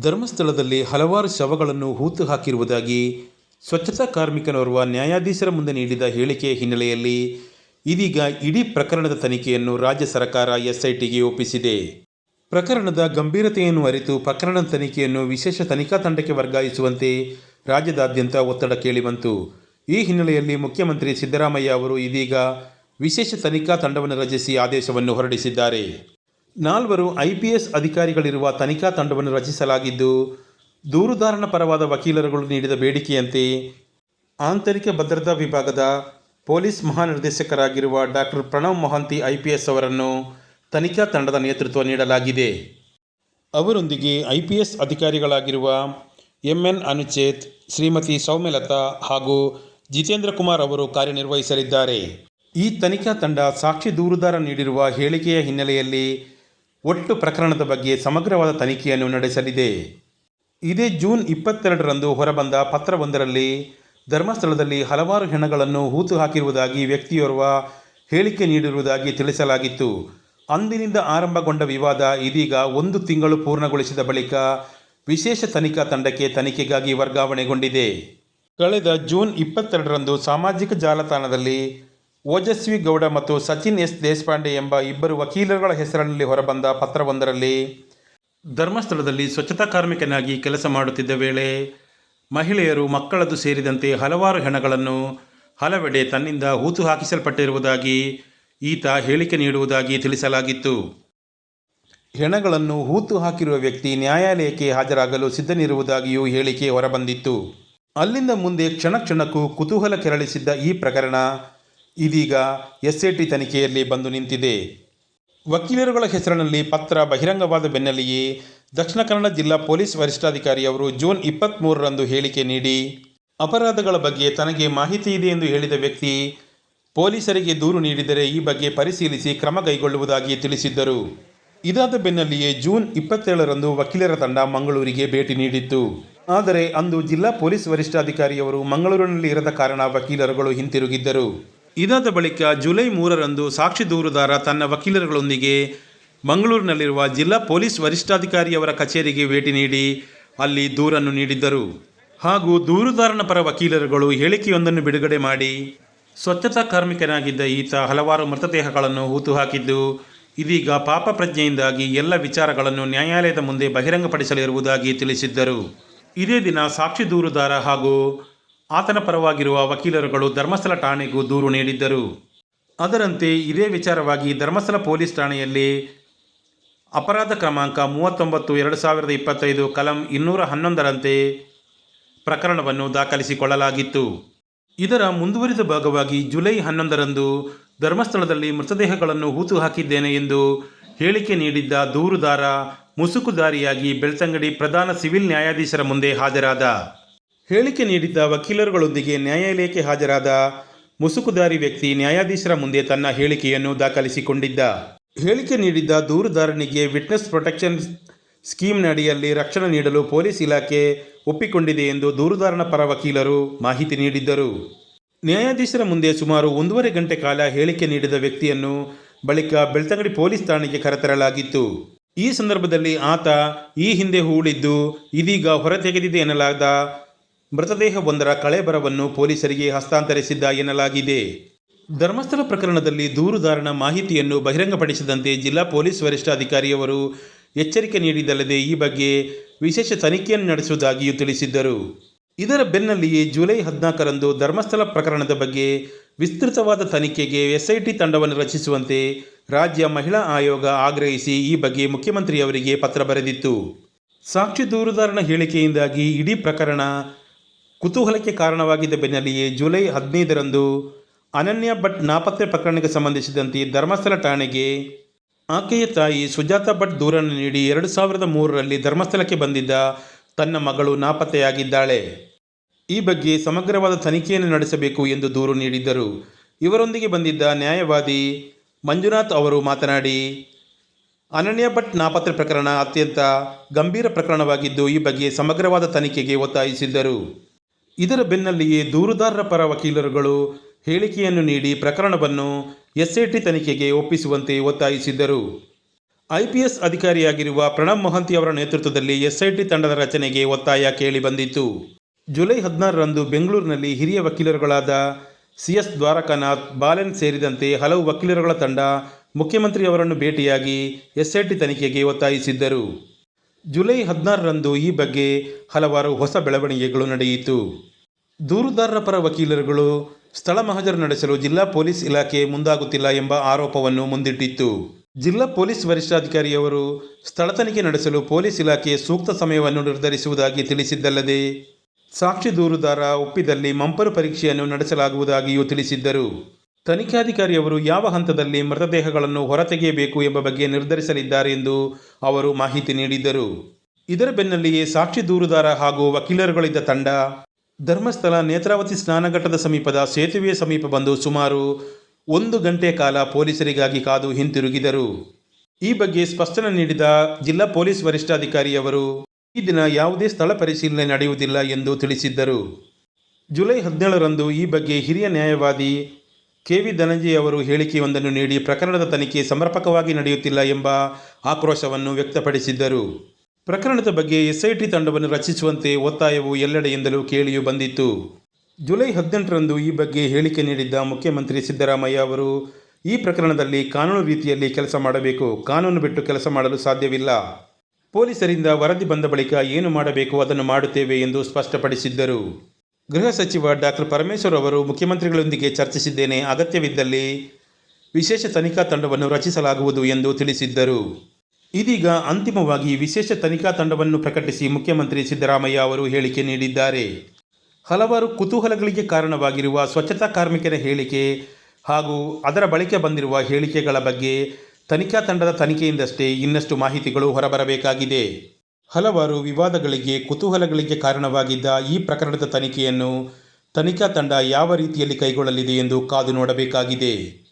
ಧರ್ಮಸ್ಥಳದಲ್ಲಿ ಹಲವಾರು ಶವಗಳನ್ನು ಹೂತು ಹಾಕಿರುವುದಾಗಿ ಸ್ವಚ್ಛತಾ ಕಾರ್ಮಿಕನೋರ್ವ ನ್ಯಾಯಾಧೀಶರ ಮುಂದೆ ನೀಡಿದ ಹೇಳಿಕೆಯ ಹಿನ್ನೆಲೆಯಲ್ಲಿ ಇದೀಗ ಇಡೀ ಪ್ರಕರಣದ ತನಿಖೆಯನ್ನು ರಾಜ್ಯ ಸರ್ಕಾರ ಎಸ್ಐಟಿಗೆ ಒಪ್ಪಿಸಿದೆ. ಪ್ರಕರಣದ ಗಂಭೀರತೆಯನ್ನು ಅರಿತು ಪ್ರಕರಣದ ತನಿಖೆಯನ್ನು ವಿಶೇಷ ತನಿಖಾ ತಂಡಕ್ಕೆ ವರ್ಗಾಯಿಸುವಂತೆ ರಾಜ್ಯದಾದ್ಯಂತ ಒತ್ತಡ ಕೇಳಿಬಂತು. ಈ ಹಿನ್ನೆಲೆಯಲ್ಲಿ ಮುಖ್ಯಮಂತ್ರಿ ಸಿದ್ದರಾಮಯ್ಯ ಅವರು ಇದೀಗ ವಿಶೇಷ ತನಿಖಾ ತಂಡವನ್ನು ರಚಿಸಿ ಆದೇಶವನ್ನು ಹೊರಡಿಸಿದ್ದಾರೆ. ನಾಲ್ವರು ಐಪಿಎಸ್ ಅಧಿಕಾರಿಗಳಿರುವ ತನಿಖಾ ತಂಡವನ್ನು ರಚಿಸಲಾಗಿದ್ದು, ದೂರುದಾರನ ಪರವಾದ ವಕೀಲರುಗಳು ನೀಡಿದ ಬೇಡಿಕೆಯಂತೆ ಆಂತರಿಕ ಭದ್ರತಾ ವಿಭಾಗದ ಪೊಲೀಸ್ ಮಹಾನಿರ್ದೇಶಕರಾಗಿರುವ ಡಾಕ್ಟರ್ ಪ್ರಣವ್ ಮೊಹಾಂತಿ ಐಪಿಎಸ್ ಅವರನ್ನು ತನಿಖಾ ತಂಡದ ನೇತೃತ್ವ ನೀಡಲಾಗಿದೆ. ಅವರೊಂದಿಗೆ ಐಪಿಎಸ್ ಅಧಿಕಾರಿಗಳಾಗಿರುವ ಎಂಎನ್ ಅನುಚೇತ್, ಶ್ರೀಮತಿ ಸೌಮ್ಯಲತಾ ಹಾಗೂ ಜಿತೇಂದ್ರ ಕುಮಾರ್ ಅವರು ಕಾರ್ಯನಿರ್ವಹಿಸಲಿದ್ದಾರೆ. ಈ ತನಿಖಾ ತಂಡ ಸಾಕ್ಷಿ ದೂರುದಾರ ನೀಡಿರುವ ಹೇಳಿಕೆಯ ಹಿನ್ನೆಲೆಯಲ್ಲಿ ಒಟ್ಟು ಪ್ರಕರಣದ ಬಗ್ಗೆ ಸಮಗ್ರವಾದ ತನಿಖೆಯನ್ನು ನಡೆಸಲಿದೆ. ಇದೇ ಜೂನ್ ಇಪ್ಪತ್ತೆರಡರಂದು ಹೊರಬಂದ ಪತ್ರವೊಂದರಲ್ಲಿ ಧರ್ಮಸ್ಥಳದಲ್ಲಿ ಹಲವಾರು ಹೆಣಗಳನ್ನು ಹೂತು ಹಾಕಿರುವುದಾಗಿ ವ್ಯಕ್ತಿಯೋರ್ವ ಹೇಳಿಕೆ ನೀಡಿರುವುದಾಗಿ ತಿಳಿಸಲಾಗಿತ್ತು. ಅಂದಿನಿಂದ ಆರಂಭಗೊಂಡ ವಿವಾದ ಇದೀಗ ಒಂದು ತಿಂಗಳು ಪೂರ್ಣಗೊಳಿಸಿದ ಬಳಿಕ ವಿಶೇಷ ತನಿಖಾ ತಂಡಕ್ಕೆ ತನಿಖೆಗಾಗಿ ವರ್ಗಾವಣೆಗೊಂಡಿದೆ. ಕಳೆದ ಜೂನ್ ಇಪ್ಪತ್ತೆರಡರಂದು ಸಾಮಾಜಿಕ ಜಾಲತಾಣದಲ್ಲಿ ಓಜಸ್ವಿ ಗೌಡ ಮತ್ತು ಸಚಿನ್ ಎಸ್ ದೇಶಪಾಂಡೆ ಎಂಬ ಇಬ್ಬರು ವಕೀಲರುಗಳ ಹೆಸರಿನಲ್ಲಿ ಹೊರಬಂದ ಪತ್ರವೊಂದರಲ್ಲಿ, ಧರ್ಮಸ್ಥಳದಲ್ಲಿ ಸ್ವಚ್ಛತಾ ಕಾರ್ಮಿಕನಾಗಿ ಕೆಲಸ ಮಾಡುತ್ತಿದ್ದ ವೇಳೆ ಮಹಿಳೆಯರು ಮಕ್ಕಳದು ಸೇರಿದಂತೆ ಹಲವಾರು ಹೆಣಗಳನ್ನು ಹಲವೆಡೆ ತನ್ನಿಂದ ಹೂತು ಹಾಕಿಸಲ್ಪಟ್ಟಿರುವುದಾಗಿ ಈತ ಹೇಳಿಕೆ ನೀಡುವುದಾಗಿ ತಿಳಿಸಲಾಗಿತ್ತು. ಹೆಣಗಳನ್ನು ಹೂತು ಹಾಕಿರುವ ವ್ಯಕ್ತಿ ನ್ಯಾಯಾಲಯಕ್ಕೆ ಹಾಜರಾಗಲು ಸಿದ್ಧನಿರುವುದಾಗಿಯೂ ಹೇಳಿಕೆ ಹೊರಬಂದಿತ್ತು. ಅಲ್ಲಿಂದ ಮುಂದೆ ಕ್ಷಣ ಕ್ಷಣಕ್ಕೂ ಕುತೂಹಲ ಕೆರಳಿಸಿದ್ದ ಈ ಪ್ರಕರಣ ಇದೀಗ ಎಸ್ಐಟಿ ತನಿಖೆಯಲ್ಲಿ ಬಂದು ನಿಂತಿದೆ. ವಕೀಲರುಗಳ ಹೆಸರಿನಲ್ಲಿ ಪತ್ರ ಬಹಿರಂಗವಾದ ಬೆನ್ನಲ್ಲಿಯೇ ದಕ್ಷಿಣ ಕನ್ನಡ ಜಿಲ್ಲಾ ಪೊಲೀಸ್ ವರಿಷ್ಠಾಧಿಕಾರಿಯವರು ಜೂನ್ ಇಪ್ಪತ್ತ್ಮೂರರಂದು ಹೇಳಿಕೆ ನೀಡಿ, ಅಪರಾಧಗಳ ಬಗ್ಗೆ ತನಗೆ ಮಾಹಿತಿ ಇದೆ ಎಂದು ಹೇಳಿದ ವ್ಯಕ್ತಿ, ಪೊಲೀಸರಿಗೆ ದೂರು ನೀಡಿದರೆ ಈ ಬಗ್ಗೆ ಪರಿಶೀಲಿಸಿ ಕ್ರಮ ಕೈಗೊಳ್ಳುವುದಾಗಿ ತಿಳಿಸಿದ್ದರು. ಇದಾದ ಬೆನ್ನಲ್ಲಿಯೇ ಜೂನ್ ಇಪ್ಪತ್ತೇಳರಂದು ವಕೀಲರ ತಂಡ ಮಂಗಳೂರಿಗೆ ಭೇಟಿ ನೀಡಿತ್ತು. ಆದರೆ ಅಂದು ಜಿಲ್ಲಾ ಪೊಲೀಸ್ ವರಿಷ್ಠಾಧಿಕಾರಿಯವರು ಮಂಗಳೂರಿನಲ್ಲಿ ಇರದ ಕಾರಣ ವಕೀಲರುಗಳು ಹಿಂತಿರುಗಿದ್ದರು. ಇದಾದ ಬಳಿಕ ಜುಲೈ ಮೂರರಂದು ಸಾಕ್ಷಿ ದೂರುದಾರ ತನ್ನ ವಕೀಲರುಗಳೊಂದಿಗೆ ಮಂಗಳೂರಿನಲ್ಲಿರುವ ಜಿಲ್ಲಾ ಪೊಲೀಸ್ ವರಿಷ್ಠಾಧಿಕಾರಿಯವರ ಕಚೇರಿಗೆ ಭೇಟಿ ನೀಡಿ ಅಲ್ಲಿ ದೂರನ್ನು ನೀಡಿದ್ದರು. ಹಾಗೂ ದೂರುದಾರನ ಪರ ವಕೀಲರುಗಳು ಹೇಳಿಕೆಯೊಂದನ್ನು ಬಿಡುಗಡೆ ಮಾಡಿ ಸ್ವಚ್ಛತಾ ಕಾರ್ಮಿಕನಾಗಿದ್ದ ಈತ ಹಲವಾರು ಮೃತದೇಹಗಳನ್ನು ಹೂತು ಹಾಕಿದ್ದು ಇದೀಗ ಪಾಪ ಪ್ರಜ್ಞೆಯಿಂದಾಗಿ ಎಲ್ಲ ವಿಚಾರಗಳನ್ನು ನ್ಯಾಯಾಲಯದ ಮುಂದೆ ಬಹಿರಂಗಪಡಿಸಲಿರುವುದಾಗಿ ತಿಳಿಸಿದ್ದರು. ಇದೇ ದಿನ ಸಾಕ್ಷಿ ದೂರುದಾರ ಹಾಗೂ ಆತನ ಪರವಾಗಿರುವ ವಕೀಲರುಗಳು ಧರ್ಮಸ್ಥಳ ಠಾಣೆಗೂ ದೂರು ನೀಡಿದ್ದರು. ಅದರಂತೆ ಇದೇ ವಿಚಾರವಾಗಿ ಧರ್ಮಸ್ಥಳ ಪೊಲೀಸ್ ಠಾಣೆಯಲ್ಲಿ ಅಪರಾಧ ಕ್ರಮಾಂಕ ಮೂವತ್ತೊಂಬತ್ತು, ಎರಡು ಸಾವಿರದ ಇಪ್ಪತ್ತೈದು, ಕಲಂ ಇನ್ನೂರ ಹನ್ನೊಂದರಂತೆ ಪ್ರಕರಣವನ್ನು ದಾಖಲಿಸಿಕೊಳ್ಳಲಾಗಿತ್ತು. ಇದರ ಮುಂದುವರಿದ ಭಾಗವಾಗಿ ಜುಲೈ ಹನ್ನೊಂದರಂದು ಧರ್ಮಸ್ಥಳದಲ್ಲಿ ಮೃತದೇಹಗಳನ್ನು ಹೂತು ಹಾಕಿದ್ದೇನೆ ಎಂದು ಹೇಳಿಕೆ ನೀಡಿದ್ದ ದೂರುದಾರ ಮುಸುಕುದಾರಿಯಾಗಿ ಬೆಳ್ತಂಗಡಿ ಪ್ರಧಾನ ಸಿವಿಲ್ ನ್ಯಾಯಾಧೀಶರ ಮುಂದೆ ಹಾಜರಾದ. ಹೇಳಿಕೆ ನೀಡಿದ್ದ ವಕೀಲರುಗಳೊಂದಿಗೆ ನ್ಯಾಯಾಲಯಕ್ಕೆ ಹಾಜರಾದ ಮುಸುಕುದಾರಿ ವ್ಯಕ್ತಿ ನ್ಯಾಯಾಧೀಶರ ಮುಂದೆ ತನ್ನ ಹೇಳಿಕೆಯನ್ನು ದಾಖಲಿಸಿಕೊಂಡಿದ್ದ. ಹೇಳಿಕೆ ನೀಡಿದ್ದ ದೂರುದಾರನಿಗೆ ವಿಟ್ನೆಸ್ ಪ್ರೊಟೆಕ್ಷನ್ ಸ್ಕೀಮ್ನ ಅಡಿಯಲ್ಲಿ ರಕ್ಷಣೆ ನೀಡಲು ಪೊಲೀಸ್ ಇಲಾಖೆ ಒಪ್ಪಿಕೊಂಡಿದೆ ಎಂದು ದೂರುದಾರನ ಪರ ವಕೀಲರು ಮಾಹಿತಿ ನೀಡಿದ್ದರು. ನ್ಯಾಯಾಧೀಶರ ಮುಂದೆ ಸುಮಾರು ಒಂದೂವರೆ ಗಂಟೆ ಕಾಲ ಹೇಳಿಕೆ ನೀಡಿದ ವ್ಯಕ್ತಿಯನ್ನು ಬಳಿಕ ಬೆಳ್ತಂಗಡಿ ಪೊಲೀಸ್ ಠಾಣೆಗೆ ಕರೆತರಲಾಗಿತ್ತು. ಈ ಸಂದರ್ಭದಲ್ಲಿ ಆತ ಈ ಹಿಂದೆ ಹೂಳಿದ್ದು ಇದೀಗ ಹೊರತೆಗೆದಿದೆ ಎನ್ನಲಾದ ಮೃತದೇಹವೊಂದರ ಕಳೆಬರವನ್ನು ಪೊಲೀಸರಿಗೆ ಹಸ್ತಾಂತರಿಸಿದ್ದ ಎನ್ನಲಾಗಿದೆ. ಧರ್ಮಸ್ಥಳ ಪ್ರಕರಣದಲ್ಲಿ ದೂರುದಾರನ ಮಾಹಿತಿಯನ್ನು ಬಹಿರಂಗಪಡಿಸದಂತೆ ಜಿಲ್ಲಾ ಪೊಲೀಸ್ ವರಿಷ್ಠಾಧಿಕಾರಿಯವರು ಎಚ್ಚರಿಕೆ ನೀಡಿದ್ದಲ್ಲದೆ ಈ ಬಗ್ಗೆ ವಿಶೇಷ ತನಿಖೆಯನ್ನು ನಡೆಸುವುದಾಗಿಯೂ ತಿಳಿಸಿದ್ದರು. ಇದರ ಬೆನ್ನಲ್ಲಿಯೇ ಜುಲೈ ಹದಿನಾಲ್ಕರಂದು ಧರ್ಮಸ್ಥಳ ಪ್ರಕರಣದ ಬಗ್ಗೆ ವಿಸ್ತೃತವಾದ ತನಿಖೆಗೆ ಎಸ್ಐಟಿ ತಂಡವನ್ನು ರಚಿಸುವಂತೆ ರಾಜ್ಯ ಮಹಿಳಾ ಆಯೋಗ ಆಗ್ರಹಿಸಿ ಈ ಬಗ್ಗೆ ಮುಖ್ಯಮಂತ್ರಿಯವರಿಗೆ ಪತ್ರ ಬರೆದಿತ್ತು. ಸಾಕ್ಷಿ ದೂರುದಾರನ ಹೇಳಿಕೆಯಿಂದಾಗಿ ಇಡೀ ಪ್ರಕರಣ ಕುತೂಹಲಕ್ಕೆ ಕಾರಣವಾಗಿದ್ದ ಬೆನ್ನಲ್ಲಿಯೇ ಜುಲೈ ಹದಿನೈದರಂದು ಅನನ್ಯ ಭಟ್ ನಾಪತ್ತೆ ಪ್ರಕರಣಕ್ಕೆ ಸಂಬಂಧಿಸಿದಂತೆ ಧರ್ಮಸ್ಥಳ ಠಾಣೆಗೆ ಆಕೆಯ ತಾಯಿ ಸುಜಾತ ಭಟ್ ದೂರನ್ನು ನೀಡಿ ಎರಡು ಸಾವಿರದ ಮೂರರಲ್ಲಿ ಧರ್ಮಸ್ಥಳಕ್ಕೆ ಬಂದಿದ್ದ ತನ್ನ ಮಗಳು ನಾಪತ್ತೆಯಾಗಿದ್ದಾಳೆ. ಈ ಬಗ್ಗೆ ಸಮಗ್ರವಾದ ತನಿಖೆಯನ್ನು ನಡೆಸಬೇಕು ಎಂದು ದೂರು ನೀಡಿದ್ದರು. ಇವರೊಂದಿಗೆ ಬಂದಿದ್ದ ನ್ಯಾಯವಾದಿ ಮಂಜುನಾಥ್ ಅವರು ಮಾತನಾಡಿ, ಅನನ್ಯ ಭಟ್ ನಾಪತ್ತೆ ಪ್ರಕರಣ ಅತ್ಯಂತ ಗಂಭೀರ ಪ್ರಕರಣವಾಗಿದ್ದು ಈ ಬಗ್ಗೆ ಸಮಗ್ರವಾದ ತನಿಖೆಗೆ ಒತ್ತಾಯಿಸಿದ್ದರು. ಇದರ ಬೆನ್ನಲ್ಲಿಯೇ ದೂರುದಾರರ ಪರ ವಕೀಲರುಗಳು ಹೇಳಿಕೆಯನ್ನು ನೀಡಿ ಪ್ರಕರಣವನ್ನು ಎಸ್ಐಟಿ ತನಿಖೆಗೆ ಒಪ್ಪಿಸುವಂತೆ ಒತ್ತಾಯಿಸಿದ್ದರು. ಐಪಿಎಸ್ ಅಧಿಕಾರಿಯಾಗಿರುವ ಪ್ರಣಬ್ ಮೊಹಂತಿ ಅವರ ನೇತೃತ್ವದಲ್ಲಿ ಎಸ್ಐಟಿ ತಂಡದ ರಚನೆಗೆ ಒತ್ತಾಯ ಕೇಳಿಬಂದಿತ್ತು ಜುಲೈ ಹದಿನಾರರಂದು ಬೆಂಗಳೂರಿನಲ್ಲಿ ಹಿರಿಯ ವಕೀಲರುಗಳಾದ ಸಿ ಎಸ್ ದ್ವಾರಕಾನಾಥ್, ಬಾಲೆನ್ ಸೇರಿದಂತೆ ಹಲವು ವಕೀಲರುಗಳ ತಂಡ ಮುಖ್ಯಮಂತ್ರಿಯವರನ್ನು ಭೇಟಿಯಾಗಿ ಎಸ್ಐಟಿ ತನಿಖೆಗೆ ಒತ್ತಾಯಿಸಿದ್ದರು. ಜುಲೈ ಹದಿನಾರರಂದು ಈ ಬಗ್ಗೆ ಹಲವಾರು ಹೊಸ ಬೆಳವಣಿಗೆಗಳು ನಡೆಯಿತು. ದೂರುದಾರರ ಪರ ವಕೀಲರುಗಳು ಸ್ಥಳ ಮಹಜರು ನಡೆಸಲು ಜಿಲ್ಲಾ ಪೊಲೀಸ್ ಇಲಾಖೆ ಮುಂದಾಗುತ್ತಿಲ್ಲ ಎಂಬ ಆರೋಪವನ್ನು ಮುಂದಿಟ್ಟಿತ್ತು. ಜಿಲ್ಲಾ ಪೊಲೀಸ್ ವರಿಷ್ಠಾಧಿಕಾರಿಯವರು ಸ್ಥಳ ತನಿಖೆ ನಡೆಸಲು ಪೊಲೀಸ್ ಇಲಾಖೆ ಸೂಕ್ತ ಸಮಯವನ್ನು ನಿರ್ಧರಿಸುವುದಾಗಿ ತಿಳಿಸಿದ್ದಲ್ಲದೆ, ಸಾಕ್ಷಿ ದೂರುದಾರ ಒಪ್ಪಿದಲ್ಲಿ ಮಂಪರು ಪರೀಕ್ಷೆಯನ್ನು ನಡೆಸಲಾಗುವುದಾಗಿಯೂ ತಿಳಿಸಿದ್ದರು. ತನಿಖಾಧಿಕಾರಿಯವರು ಯಾವ ಹಂತದಲ್ಲಿ ಮೃತದೇಹಗಳನ್ನು ಹೊರತೆಗೆಯಬೇಕು ಎಂಬ ಬಗ್ಗೆ ನಿರ್ಧರಿಸಲಿದ್ದಾರೆ ಎಂದು ಅವರು ಮಾಹಿತಿ ನೀಡಿದ್ದರು. ಇದರ ಬೆನ್ನಲ್ಲಿಯೇ ಸಾಕ್ಷಿ ದೂರುದಾರ ಹಾಗೂ ವಕೀಲರುಗಳಿದ್ದ ತಂಡ, ಧರ್ಮಸ್ಥಳ ನೇತ್ರಾವತಿ ಸ್ನಾನಘಟ್ಟದ ಸಮೀಪದ ಸೇತುವೆಯ ಸಮೀಪ ಬಂದು ಸುಮಾರು ಒಂದು ಗಂಟೆ ಕಾಲ ಪೊಲೀಸರಿಗಾಗಿ ಕಾದು ಹಿಂತಿರುಗಿದರು. ಈ ಬಗ್ಗೆ ಸ್ಪಷ್ಟನೆ ನೀಡಿದ ಜಿಲ್ಲಾ ಪೊಲೀಸ್ ವರಿಷ್ಠಾಧಿಕಾರಿಯವರು, ಈ ದಿನ ಯಾವುದೇ ಸ್ಥಳ ಪರಿಶೀಲನೆ ನಡೆಯುವುದಿಲ್ಲ ಎಂದು ತಿಳಿಸಿದ್ದರು. ಜುಲೈ ಹದಿನೇಳರಂದು ಈ ಬಗ್ಗೆ ಹಿರಿಯ ನ್ಯಾಯವಾದಿ ಕೆ ವಿ ಧನಂಜಯ ಅವರು ಹೇಳಿಕೆಯೊಂದನ್ನು ನೀಡಿ ಪ್ರಕರಣದ ತನಿಖೆ ಸಮರ್ಪಕವಾಗಿ ನಡೆಯುತ್ತಿಲ್ಲ ಎಂಬ ಆಕ್ರೋಶವನ್ನು ವ್ಯಕ್ತಪಡಿಸಿದ್ದರು. ಪ್ರಕರಣದ ಬಗ್ಗೆ ಎಸ್ಐಟಿ ತಂಡವನ್ನು ರಚಿಸುವಂತೆ ಒತ್ತಾಯವು ಎಲ್ಲೆಡೆಯಿಂದಲೂ ಕೇಳಿಯೂ ಬಂದಿತ್ತು. ಜುಲೈ ಹದಿನೆಂಟರಂದು ಈ ಬಗ್ಗೆ ಹೇಳಿಕೆ ನೀಡಿದ್ದ ಮುಖ್ಯಮಂತ್ರಿ ಸಿದ್ದರಾಮಯ್ಯ ಅವರು, ಈ ಪ್ರಕರಣದಲ್ಲಿ ಕಾನೂನು ರೀತಿಯಲ್ಲಿ ಕೆಲಸ ಮಾಡಬೇಕು, ಕಾನೂನು ಬಿಟ್ಟು ಕೆಲಸ ಮಾಡಲು ಸಾಧ್ಯವಿಲ್ಲ. ಪೊಲೀಸರಿಂದ ವರದಿ ಬಂದ ಬಳಿಕ ಏನು ಮಾಡಬೇಕು ಅದನ್ನು ಮಾಡುತ್ತೇವೆ ಎಂದು ಸ್ಪಷ್ಟಪಡಿಸಿದ್ದರು. ಗೃಹ ಸಚಿವ ಡಾಕ್ಟರ್ ಪರಮೇಶ್ವರ್ ಅವರು ಮುಖ್ಯಮಂತ್ರಿಗಳೊಂದಿಗೆ ಚರ್ಚಿಸಿದ್ದೇನೆ. ಅಗತ್ಯವಿದ್ದಲ್ಲಿ ವಿಶೇಷ ತನಿಖಾ ತಂಡವನ್ನು ರಚಿಸಲಾಗುವುದು ಎಂದು ತಿಳಿಸಿದ್ದರು. ಇದೀಗ ಅಂತಿಮವಾಗಿ ವಿಶೇಷ ತನಿಖಾ ತಂಡವನ್ನು ಪ್ರಕಟಿಸಿ ಮುಖ್ಯಮಂತ್ರಿ ಸಿದ್ದರಾಮಯ್ಯ ಅವರು ಹೇಳಿಕೆ ನೀಡಿದ್ದಾರೆ. ಹಲವಾರು ಕುತೂಹಲಗಳಿಗೆ ಕಾರಣವಾಗಿರುವ ಸ್ವಚ್ಛತಾ ಕಾರ್ಮಿಕರ ಹೇಳಿಕೆ ಹಾಗೂ ಅದರ ಬಳಿಕೆ ಬಂದಿರುವ ಹೇಳಿಕೆಗಳ ಬಗ್ಗೆ ತನಿಖಾ ತಂಡದ ತನಿಖೆಯಿಂದಷ್ಟೇ ಇನ್ನಷ್ಟು ಮಾಹಿತಿಗಳು ಹೊರಬರಬೇಕಾಗಿದೆ. ಹಲವಾರು ವಿವಾದಗಳಿಗೆ, ಕುತೂಹಲಗಳಿಗೆ ಕಾರಣವಾಗಿದ್ದ ಈ ಪ್ರಕರಣದ ತನಿಖೆಯನ್ನು ತನಿಖಾ ತಂಡ ಯಾವ ರೀತಿಯಲ್ಲಿ ಕೈಗೊಳ್ಳಲಿದೆ ಎಂದು ಕಾದು ನೋಡಬೇಕಾಗಿದೆ.